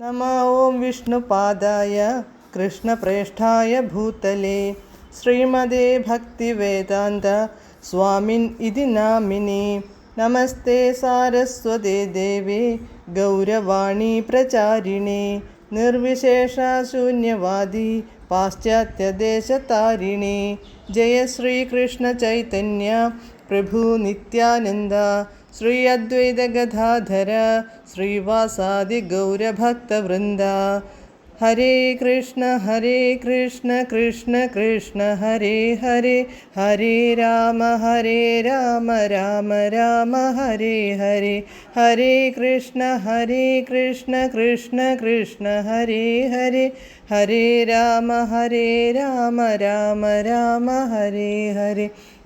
नम ॐ विष्णुपादाय कृष्णप्रेष्ठाय भूतले श्रीमदे भक्तिवेदान्त स्वामिन् इति नामिनि। नमस्ते सारस्वते देवे गौरवाणी प्रचारिणे निर्विशेषशून्यवादी पाश्चात्यदेशतारिणे जय श्रीकृष्णचैतन्य प्रभु नित्यानन्द श्री अद्वैतगदाधर श्रीवासादिगौरभक्तवृन्द हरे कृष्ण हरे कृष्ण कृष्ण कृष्ण हरे हरे हरे राम हरे राम राम राम हरे हरे हरे कृष्ण हरे कृष्ण कृष्ण कृष्ण हरे हरे हरे राम हरे राम राम राम हरे हरे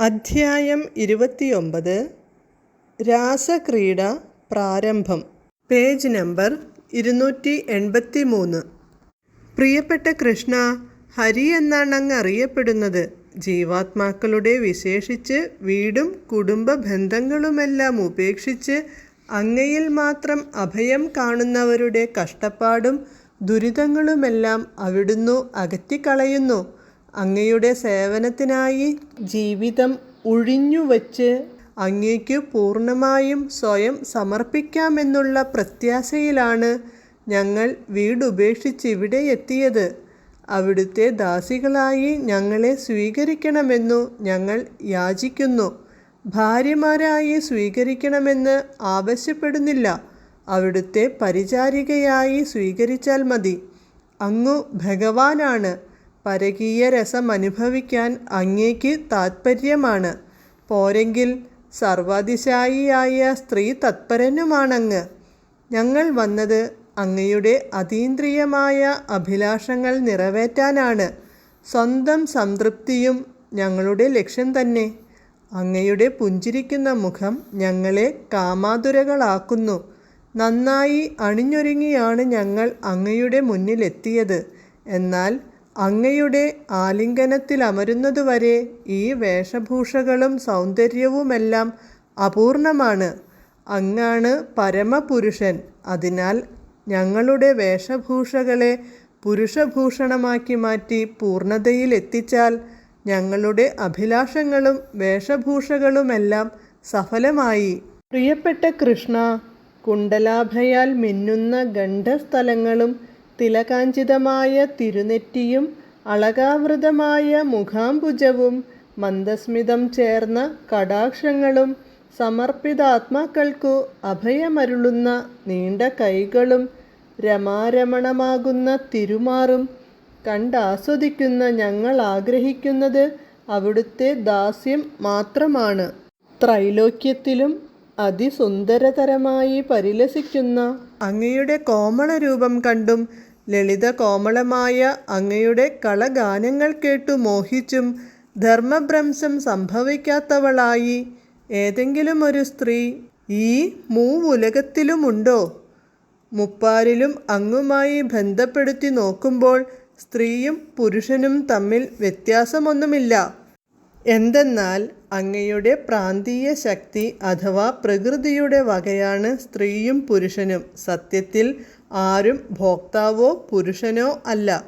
അധ്യായം ഇരുപത്തിയൊമ്പത് രാസക്രീഡ പ്രാരംഭം. പേജ് നമ്പർ ഇരുന്നൂറ്റി എൺപത്തി മൂന്ന് പ്രിയപ്പെട്ട കൃഷ്ണ ഹരി എന്നാണ് അങ്ങ് അറിയപ്പെടുന്നത്. ജീവാത്മാക്കളുടെ വിശേഷിച്ച് വീടും കുടുംബ ബന്ധങ്ങളുമെല്ലാം ഉപേക്ഷിച്ച് അങ്ങയിൽ മാത്രം അഭയം കാണുന്നവരുടെ കഷ്ടപ്പാടും ദുരിതങ്ങളുമെല്ലാം അവിടുന്നു അകറ്റിക്കളയുന്നു. അങ്ങയുടെ സേവനത്തിനായി ജീവിതം ഉഴിഞ്ഞുവച്ച് അങ്ങേക്ക് പൂർണമായും സ്വയം സമർപ്പിക്കാമെന്നുള്ള പ്രത്യാശയിലാണ് ഞങ്ങൾ വീടുപേക്ഷിച്ച് ഇവിടെ എത്തിയത്. അവിടുത്തെ ദാസികളായി ഞങ്ങളെ സ്വീകരിക്കണമെന്നു ഞങ്ങൾ യാചിക്കുന്നു. ഭാര്യമാരായി സ്വീകരിക്കണമെന്ന് ആവശ്യപ്പെടുന്നില്ല. അവിടുത്തെ പരിചാരികയായി സ്വീകരിച്ചാൽ മതി. അങ്ങു ഭഗവാനാണ്. പരകീയ രസം അനുഭവിക്കാൻ അങ്ങേക്ക് താത്പര്യമാണ്. പോരെങ്കിൽ സർവാതിശായിയായ സ്ത്രീ തത്പരനുമാണങ്ങ്. ഞങ്ങൾ വന്നത് അങ്ങയുടെ അതീന്ദ്രിയമായ അഭിലാഷങ്ങൾ നിറവേറ്റാനാണ്. സ്വന്തം സംതൃപ്തിയും ഞങ്ങളുടെ ലക്ഷ്യം തന്നെ. അങ്ങയുടെ പുഞ്ചിരിക്കുന്ന മുഖം ഞങ്ങളെ കാമാതുരകളാക്കുന്നു. നന്നായി അണിഞ്ഞൊരുങ്ങിയാണ് ഞങ്ങൾ അങ്ങയുടെ മുന്നിലെത്തിയത്. എന്നാൽ അങ്ങയുടെ ആലിംഗനത്തിലമരുന്നതുവരെ ഈ വേഷഭൂഷകളും സൗന്ദര്യവുമെല്ലാം അപൂർണമാണ്. അങ്ങാണ് പരമപുരുഷൻ. അതിനാൽ ഞങ്ങളുടെ വേഷഭൂഷകളെ പുരുഷഭൂഷണമാക്കി മാറ്റി പൂർണതയിൽ എത്തിച്ചാൽ ഞങ്ങളുടെ അഭിലാഷങ്ങളും വേഷഭൂഷകളുമെല്ലാം സഫലമായി. പ്രിയപ്പെട്ട കൃഷ്ണ കുണ്ടലാഭയാൽ മിന്നുന്ന ഗണ്ഡസ്ഥലങ്ങളും തിലകാഞ്ചിതമായ തിരുനെറ്റിയും അളകാവൃതമായ മുഖാംബുജവും മന്ദസ്മിതം ചേർന്ന കടാക്ഷങ്ങളും സമർപ്പിതാത്മാക്കൾക്കു അഭയമരുളുന്ന നീണ്ട കൈകളും രമാരമണമാകുന്ന തിരുമാറും കണ്ടാസ്വദിക്കുന്ന ഞങ്ങൾ ആഗ്രഹിക്കുന്നത് അവിടുത്തെ ദാസ്യം മാത്രമാണ്. ത്രൈലോക്യത്തിലും അതിസുന്ദരതരമായി പരിലസിക്കുന്ന അങ്ങയുടെ കോമളരൂപം കണ്ടും ലളിത കോമളമായ അങ്ങയുടെ കളഗാനങ്ങൾ കേട്ടു മോഹിച്ചും ധർമ്മഭ്രംശം സംഭവിക്കാത്തവളായി. ഏതെങ്കിലും ഒരു സ്ത്രീ ഈ മൂവുലകത്തിലുമുണ്ടോ? മുപ്പാരിലും അങ്ങുമായി ബന്ധപ്പെടുത്തി നോക്കുമ്പോൾ സ്ത്രീയും പുരുഷനും തമ്മിൽ വ്യത്യാസമൊന്നുമില്ല. എന്തെന്നാൽ അങ്ങയുടെ പ്രാന്തീയ ശക്തി അഥവാ പ്രകൃതിയുടെ വകയാണ് സ്ത്രീയും പുരുഷനും. സത്യത്തിൽ ആരും ഭോക്താവോ പുരുഷനോ അല്ല.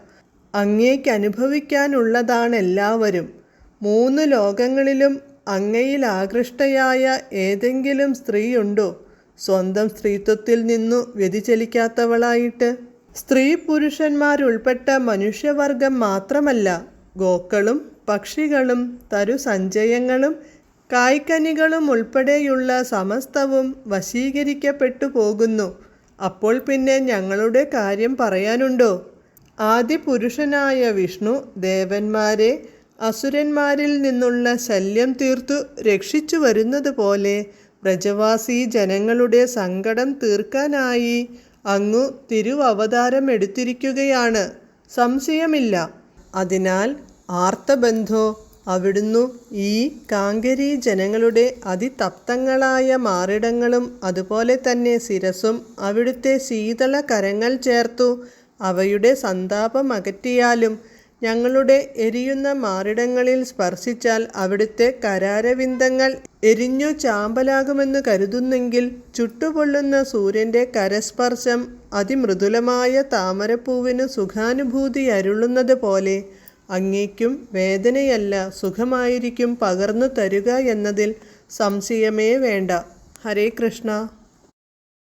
അങ്ങേക്ക് അനുഭവിക്കാനുള്ളതാണെല്ലാവരും. മൂന്ന് ലോകങ്ങളിലും അങ്ങയിൽ ആകൃഷ്ടയായ ഏതെങ്കിലും സ്ത്രീയുണ്ടോ? സ്വന്തം സ്ത്രീത്വത്തിൽ നിന്നു വ്യതിചലിക്കാത്തവളായിട്ട്. സ്ത്രീ പുരുഷന്മാരുൾപ്പെട്ട മനുഷ്യവർഗം മാത്രമല്ല. ഗോക്കളും പക്ഷികളും തരുസഞ്ചയങ്ങളും കായ്ക്കനികളും ഉൾപ്പെടെയുള്ള സമസ്തവും വശീകരിക്കപ്പെട്ടു പോകുന്നു. അപ്പോൾ പിന്നെ ഞങ്ങളുടെ കാര്യം പറയാനുണ്ടോ? ആദ്യ പുരുഷനായ വിഷ്ണു ദേവന്മാരെ അസുരന്മാരിൽ നിന്നുള്ള ശല്യം തീർത്തു രക്ഷിച്ചു വരുന്നത് പോലെ പ്രജവാസി ജനങ്ങളുടെ സങ്കടം തീർക്കാനായി അങ്ങു തിരുവവതാരം എടുത്തിരിക്കുകയാണ്. സംശയമില്ല. അതിനാൽ ആർത്തബന്ധോ അവിടുന്നു ഈ കാങ്കരി ജനങ്ങളുടെ അതിതപ്തങ്ങളായ മാറിടങ്ങളും അതുപോലെ തന്നെ ശിരസും അവിടുത്തെ ശീതള കരങ്ങൾ ചേർത്തു. അവയുടെ സന്താപം അകറ്റിയാലും ഞങ്ങളുടെ എരിയുന്ന മാറിടങ്ങളിൽ സ്പർശിച്ചാൽ അവിടുത്തെ കരാരവിന്ദങ്ങൾ എരിഞ്ഞു ചാമ്പലാകുമെന്ന് കരുതുന്നെങ്കിൽ ചുട്ടുപൊള്ളുന്ന സൂര്യന്റെ കരസ്പർശം അതിമൃദുലമായ താമരപ്പൂവിന് സുഖാനുഭൂതി അരുളുന്നത് പോലെ അങ്ങേക്കും വേദനയല്ല സുഖമായിരിക്കും പകർന്നു തരുക എന്നതിൽ സംശയമേ വേണ്ട. ഹരേ കൃഷ്ണ.